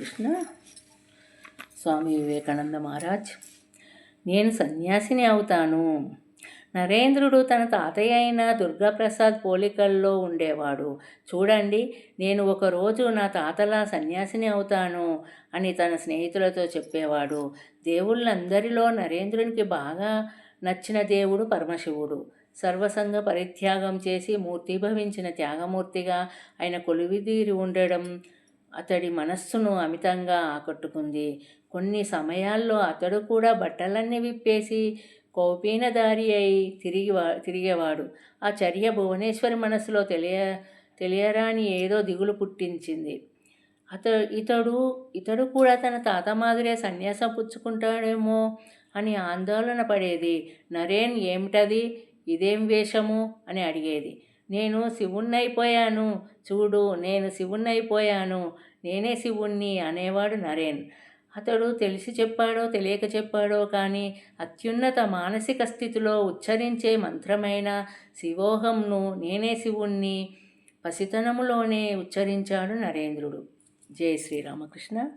కృష్ణ స్వామి వివేకానంద మహారాజ్. నేను సన్యాసిని అవుతాను. నరేంద్రుడు తన తాతయ్య అయిన దుర్గాప్రసాద్ పోలికల్లో ఉండేవాడు. చూడండి నేను ఒకరోజు నా తాతలా సన్యాసిని అవుతాను అని తన స్నేహితులతో చెప్పేవాడు. దేవుళ్ళందరిలో నరేంద్రునికి బాగా నచ్చిన దేవుడు పరమశివుడు. సర్వసంగ పరిత్యాగం చేసి మూర్తిభవించిన త్యాగమూర్తిగా ఆయన కొలువిదీరి ఉండడం అతడి మనస్సును అమితంగా ఆకట్టుకుంది. కొన్ని సమయాల్లో అతడు కూడా బట్టలన్నీ విప్పేసి కౌపీనదారి అయి తిరిగి తిరిగేవాడు. ఆ చర్య భువనేశ్వరి మనసులో తెలియ తెలియరాని ఏదో దిగులు పుట్టించింది. అత ఇతడు ఇతడు కూడా తన తాత మాదిరే సన్యాసం పుచ్చుకుంటాడేమో అని ఆందోళన పడేది. నరేన్ ఏమిటది? ఇదేం వేషము? అని అడిగేది. నేను శివుణ్ణైపోయాను. చూడు నేను శివుణ్ణైపోయాను. నేనే శివుణ్ణి అనేవాడు నరేన్. అతడు తెలిసి చెప్పాడో తెలియక చెప్పాడో కానీ అత్యున్నత మానసిక స్థితిలో ఉచ్చరించే మంత్రమైన శివోహంను నేనే శివుణ్ణి పసితనములోనే ఉచ్చరించాడు నరేంద్రుడు. జై శ్రీరామకృష్ణ.